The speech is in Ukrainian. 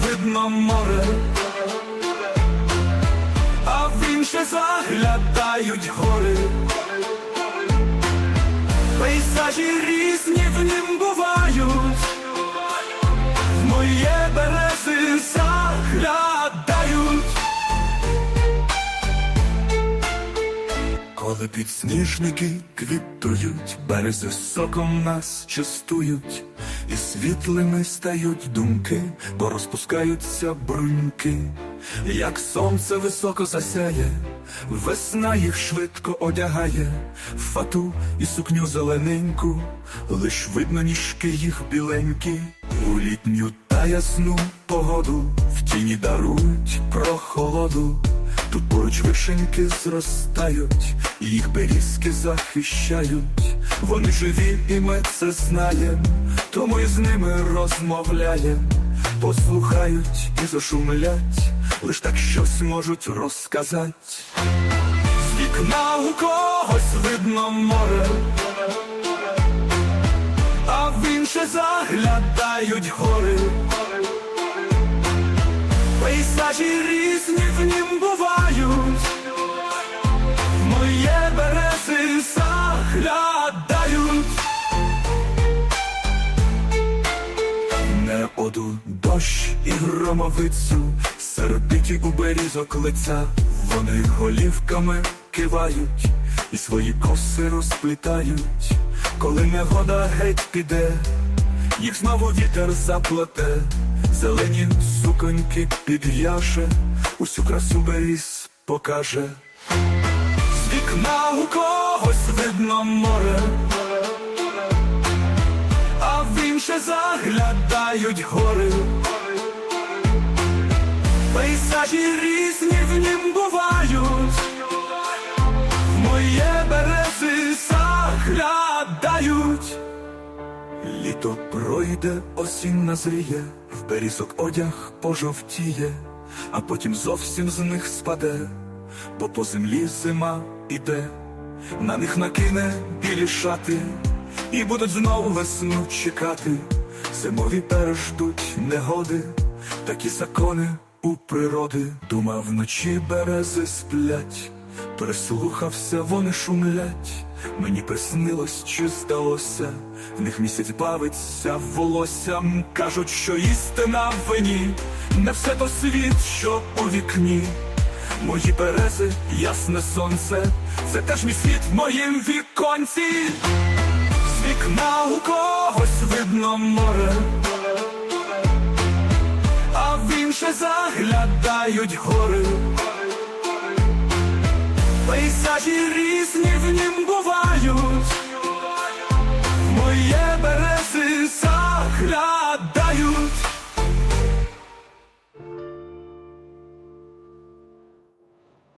видно море, а в інше заглядають гори. Пейзажі різні в нім бувають, в моє берези заглядають. Коли підсніжники квітують, берези соком нас частують, і світлими стають думки, бо розпускаються бруньки, як сонце високо засяє, весна їх швидко одягає, фату і сукню зелененьку, лиш видно ніжки їх біленькі, у літню та ясну погоду, в тіні дарують прохолоду. Поруч вишеньки зростають, їх берізки захищають. Вони живі, і ми це знаєм, тому і з ними розмовляєм. Послухають і зашумлять, лиш так щось можуть розказати. З вікна у когось видно море, а в інше заглядають гори. Пейзажі різні в нім бувають, оду дощ і громовицю, сердиті у берізок лиця, вони голівками кивають і свої коси розплітають, коли негода геть піде, їх знову вітер заплете, зелені суконьки підв'яже, усю красу беріз покаже. З вікна у когось видно море, а заглядають гори. Пейзажі різні в нім бувають, моє берези заглядають. Літо пройде, осінь назріє, в берізок одяг пожовтіє, а потім зовсім з них спаде, бо по землі зима іде, на них накине білі шати, і будуть знову весну чекати. Зимові переждуть негоди, такі закони у природи. Думав, вночі берези сплять, прислухався, вони шумлять. Мені приснилось, чи здалося, в них місяць бавиться волоссям. Кажуть, що істина в вині, не все то світ, що у вікні. Мої берези, ясне сонце, це теж мій світ в моїм віконці. Вікна у когось видно море, а в інше заглядають гори. Пейзажі різні